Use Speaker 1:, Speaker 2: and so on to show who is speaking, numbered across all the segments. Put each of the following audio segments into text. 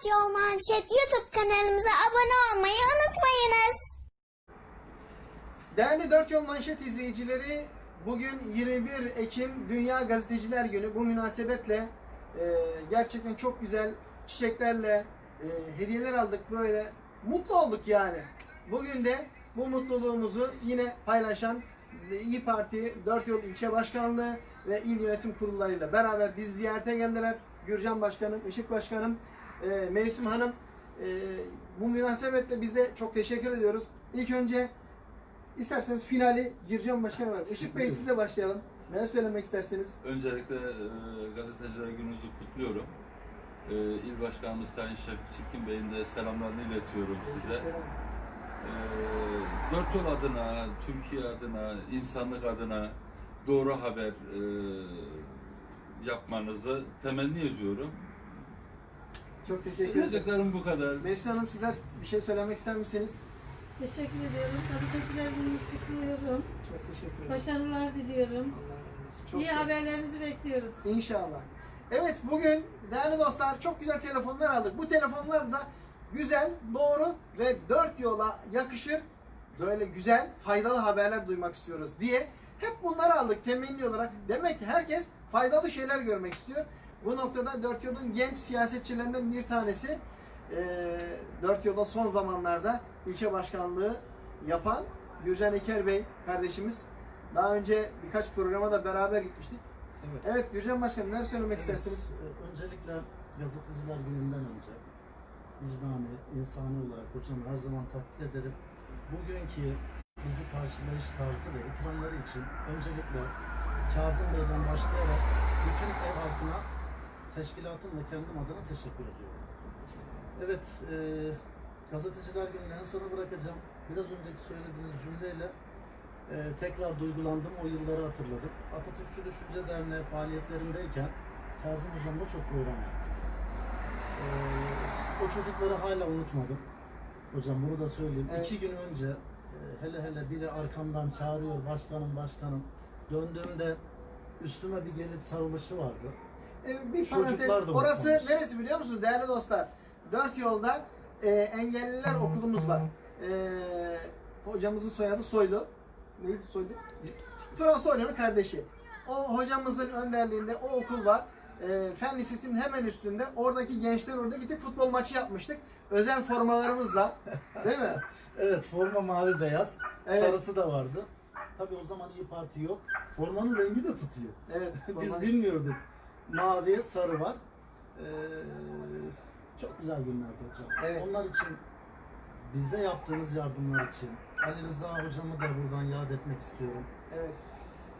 Speaker 1: Dört Yol Manşet YouTube kanalımıza abone olmayı unutmayınız.
Speaker 2: Değerli Dört Yol Manşet izleyicileri, bugün 21 Ekim Dünya Gazeteciler Günü. Bu münasebetle e, gerçekten çok güzel çiçeklerle e, hediyeler aldık böyle. Mutlu olduk yani. Bugün de bu mutluluğumuzu yine paylaşan e, İyi Parti Dört Yol İlçe Başkanlığı ve İl Yönetim Kurullarıyla beraber bizi ziyarete geldiler. Gürcan Başkanım, Işık Başkanım, e, Mevsim Hanım. E, bu münasebetle biz de çok teşekkür ediyoruz. İlk önce İsterseniz finali Gircan Başkan olarak. Işık Bey sizle başlayalım. Neler söylemek istersiniz?
Speaker 3: Öncelikle e, gazeteciler gününüzü kutluyorum. E, İl Başkanımız Sayın Şefik Çirkin Bey'in de selamlarını iletiyorum size.
Speaker 2: Selam.
Speaker 3: E, Dört yol adına, Türkiye adına, insanlık adına doğru haber e, yapmanızı temenni ediyorum.
Speaker 2: Çok teşekkür ederim.
Speaker 3: Söyleyeceklerim bu kadar.
Speaker 2: Mesut Hanım sizler bir şey söylemek ister misiniz?
Speaker 4: Teşekkür ediyorum. Gazeteciler gününüzü kutluyorum.
Speaker 2: Çok teşekkür ederim.
Speaker 4: Başarılar diliyorum.
Speaker 2: Allah razı olsun. Çok
Speaker 4: İyi haberlerinizi bekliyoruz.
Speaker 2: İnşallah. Evet bugün değerli dostlar çok güzel telefonlar aldık. Bu telefonlar da güzel, doğru ve dört yola yakışır böyle güzel, faydalı haberler duymak istiyoruz diye hep bunları aldık temenni olarak. Demek ki herkes faydalı şeyler görmek istiyor. Bu noktada dört yolun genç siyasetçilerinden bir tanesi eee dört yolda son zamanlarda ilçe başkanlığı yapan Gürcan Eker Bey kardeşimiz. Daha önce birkaç programa da beraber gitmiştik.
Speaker 5: Evet.
Speaker 2: Evet Gürcan Başkanım neler söylemek istersiniz?
Speaker 5: Evet, e, Öncelikle gazeteciler gününden önce vicdani, insani olarak hocamı her zaman takdir ederim. Bugünkü bizi karşılayış tarzı ve ikramları için öncelikle Kazım Bey'den başlayarak bütün ev halkına teşkilatım ve kendim adına teşekkür ediyorum. Evet, e, gazeteciler gününü en sona bırakacağım. Biraz önceki söylediğiniz cümleyle e, tekrar duygulandım, o yılları hatırladım. Atatürkçü Düşünce Derneği faaliyetlerindeyken Kazım Hocam'la çok program yaptık. E, o çocukları hala unutmadım. Hocam bunu da söyleyeyim.
Speaker 2: Evet.
Speaker 5: İki gün önce e, hele hele biri arkamdan çağırıyor, başkanım başkanım. Döndüğümde üstüme bir gelip sarılışı vardı.
Speaker 2: Ee, bir
Speaker 5: Çocuklar
Speaker 2: parantez.
Speaker 5: da
Speaker 2: Orası
Speaker 5: unutmamış.
Speaker 2: neresi biliyor musunuz değerli dostlar? Dört yolda e, engelliler okulumuz var. E, hocamızın soyadı Soylu. Neydi Soylu? Turan Soylu'nun kardeşi. O hocamızın önderliğinde o okul var. E, Fen Lisesi'nin hemen üstünde. Oradaki gençler orada gidip futbol maçı yapmıştık. Özel formalarımızla. Değil mi?
Speaker 5: Evet forma mavi beyaz.
Speaker 2: Evet.
Speaker 5: Sarısı da vardı. Tabii o zaman iyi Parti yok. Formanın rengi de tutuyor.
Speaker 2: Evet.
Speaker 5: Biz bilmiyorduk. Mavi, sarı var. Ee, çok güzel günlerdi hocam.
Speaker 2: Evet.
Speaker 5: Onlar için bize yaptığınız yardımlar için Ali Rıza hocamı da buradan yad etmek istiyorum.
Speaker 2: Evet.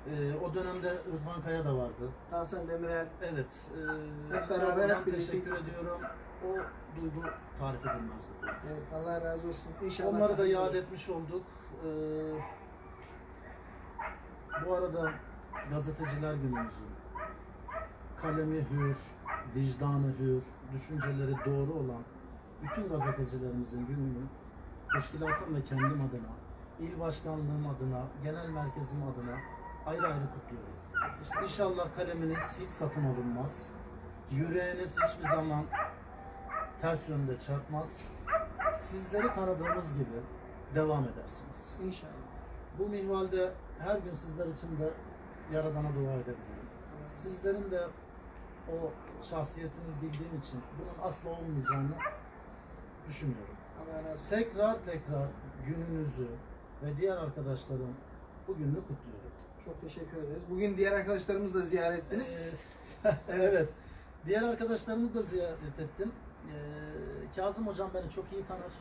Speaker 5: Ee, o dönemde Rıdvan Kaya da vardı.
Speaker 2: Hasan Demirel.
Speaker 5: Evet. E,
Speaker 2: Hep beraber, hep
Speaker 5: teşekkür ediyorum. O duygu tarif edilmez bu duygu.
Speaker 2: Evet. Allah razı olsun. İnşallah.
Speaker 5: Onları da yad etmiş olduk. Ee, bu arada gazeteciler günümüzün kalemi hür, vicdanı hür, düşünceleri doğru olan bütün gazetecilerimizin gününü teşkilatım ve kendim adına, il başkanlığım adına, genel merkezim adına ayrı ayrı kutluyorum. İnşallah kaleminiz hiç satın alınmaz. Yüreğiniz hiçbir zaman ters yönde çarpmaz. Sizleri tanıdığımız gibi devam edersiniz.
Speaker 2: İnşallah.
Speaker 5: Bu minvalde her gün sizler için de Yaradan'a dua edebilirim. Sizlerin de o şahsiyetiniz bildiğim için bunun asla olmayacağını düşünüyorum. Tekrar tekrar gününüzü ve diğer arkadaşların bugününü kutluyorum.
Speaker 2: Çok teşekkür ederiz. Bugün diğer arkadaşlarımızı da ziyaret ettiniz.
Speaker 5: Ee, evet. Diğer arkadaşlarımı da ziyaret ettim. Ee, Kazım hocam beni çok iyi tanır.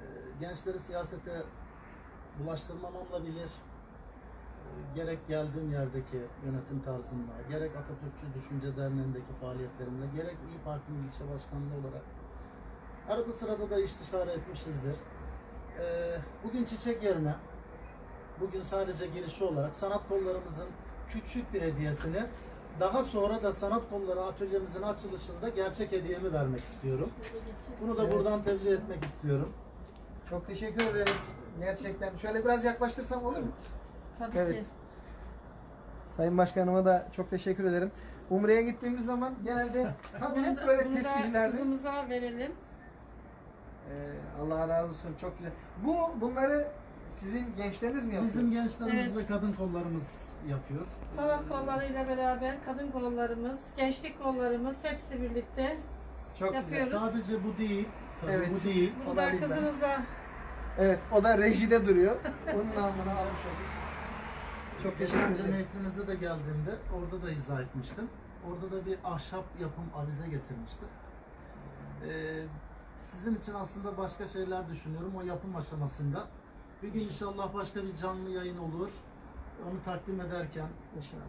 Speaker 5: Ee, gençleri siyasete bulaştırmamamla bilir. Gerek geldiğim yerdeki yönetim tarzımla, gerek Atatürkçü Düşünce Derneği'ndeki faaliyetlerimle, gerek İyi Parti'nin ilçe başkanlığı olarak arada sırada da istişare etmişizdir. Ee, bugün çiçek yerine bugün sadece girişi olarak sanat kollarımızın küçük bir hediyesini daha sonra da sanat kolları atölyemizin açılışında gerçek hediyemi vermek istiyorum. Bunu da
Speaker 2: Evet.
Speaker 5: buradan tebliğ etmek istiyorum.
Speaker 2: Çok teşekkür ederiz. Gerçekten. Şöyle biraz yaklaştırsam olur mu?
Speaker 4: Tabii
Speaker 2: Evet.
Speaker 4: ki.
Speaker 2: Sayın Başkanıma da çok teşekkür ederim. Umre'ye gittiğimiz zaman genelde tabii hep böyle
Speaker 4: bunu da
Speaker 2: tesbihlerdi.
Speaker 4: Kızımıza verelim.
Speaker 2: Ee, Allah razı olsun çok güzel. Bu bunları sizin gençleriniz mi yapıyor?
Speaker 5: Bizim gençlerimiz
Speaker 4: Evet.
Speaker 5: ve kadın kollarımız yapıyor.
Speaker 4: Sanat kollarıyla beraber kadın kollarımız, gençlik kollarımız hepsi birlikte
Speaker 2: çok güzel.
Speaker 4: yapıyoruz.
Speaker 5: Sadece bu değil. Tabii
Speaker 2: Evet.
Speaker 5: bu değil.
Speaker 2: O
Speaker 4: Bunu
Speaker 2: da güzel.
Speaker 4: kızınıza
Speaker 2: Evet o da rejide duruyor. Onun namını almış olduk. Çok
Speaker 5: Geçen
Speaker 2: ederiz.
Speaker 5: cemiyetimizde de geldiğimde orada da izah etmiştim. Orada da bir ahşap yapım avize getirmiştim. Ee, sizin için aslında başka şeyler düşünüyorum o yapım aşamasında. Bir gün inşallah başka bir canlı yayın olur. Onu takdim ederken,
Speaker 2: İnşallah.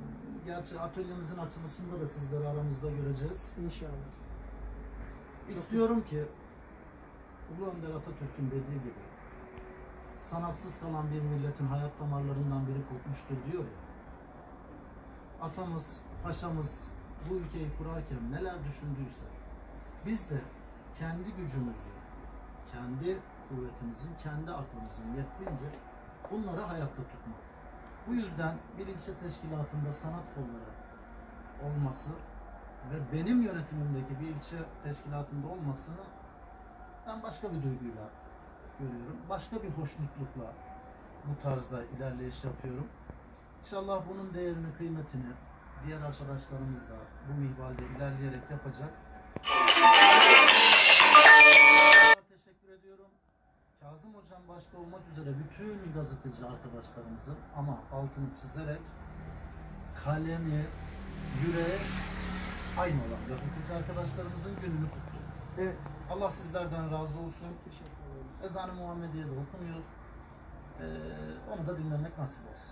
Speaker 5: gerçi atölyemizin açılışında da sizleri aramızda göreceğiz.
Speaker 2: İnşallah.
Speaker 5: İstiyorum ki Ulu Önder Atatürk'ün dediği gibi sanatsız kalan bir milletin hayat damarlarından biri kopmuştur diyor ya. Atamız, paşamız bu ülkeyi kurarken neler düşündüyse biz de kendi gücümüzü, kendi kuvvetimizin, kendi aklımızın yettiğince bunları hayatta tutmak. Bu yüzden bir ilçe teşkilatında sanat kolları olması ve benim yönetimimdeki bir ilçe teşkilatında olmasını ben başka bir duyguyla görüyorum. Başka bir hoşnutlukla bu tarzda ilerleyiş yapıyorum. İnşallah bunun değerini, kıymetini diğer arkadaşlarımız da bu minvalde ilerleyerek yapacak. Teşekkür ediyorum. Kazım Hocam başta olmak üzere bütün gazeteci arkadaşlarımızın ama altını çizerek kalemi, yüreği aynı olan gazeteci arkadaşlarımızın gününü kutluyorum.
Speaker 2: Evet.
Speaker 5: Allah sizlerden razı olsun.
Speaker 2: Teşekkür.
Speaker 5: Ezan-ı Muhammediye de okunuyor. Ee, onu da dinlemek nasip olsun.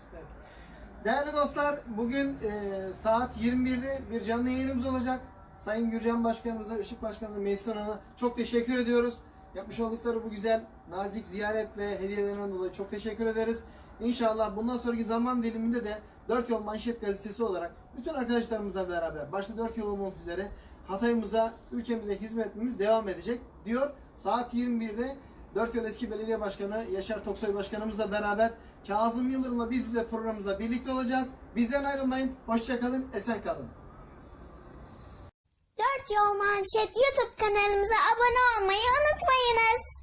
Speaker 2: Değerli dostlar, bugün e, saat 21'de bir canlı yayınımız olacak. Sayın Gürcan Başkanımıza, Işık Başkanımıza, Meclis Hanım'a çok teşekkür ediyoruz. Yapmış oldukları bu güzel, nazik ziyaret ve hediyelerinden dolayı çok teşekkür ederiz. İnşallah bundan sonraki zaman diliminde de Dört Yol Manşet Gazetesi olarak bütün arkadaşlarımızla beraber, başta Dört Yol olmak üzere Hatay'ımıza, ülkemize hizmetimiz devam edecek diyor. Saat 21'de Dört Yol Eski Belediye Başkanı Yaşar Toksoy Başkanımızla beraber Kazım Yıldırım'la biz bize programımıza birlikte olacağız. Bizden ayrılmayın. Hoşçakalın, esen kalın.
Speaker 1: Dört Yol Manşet YouTube kanalımıza abone olmayı unutmayınız.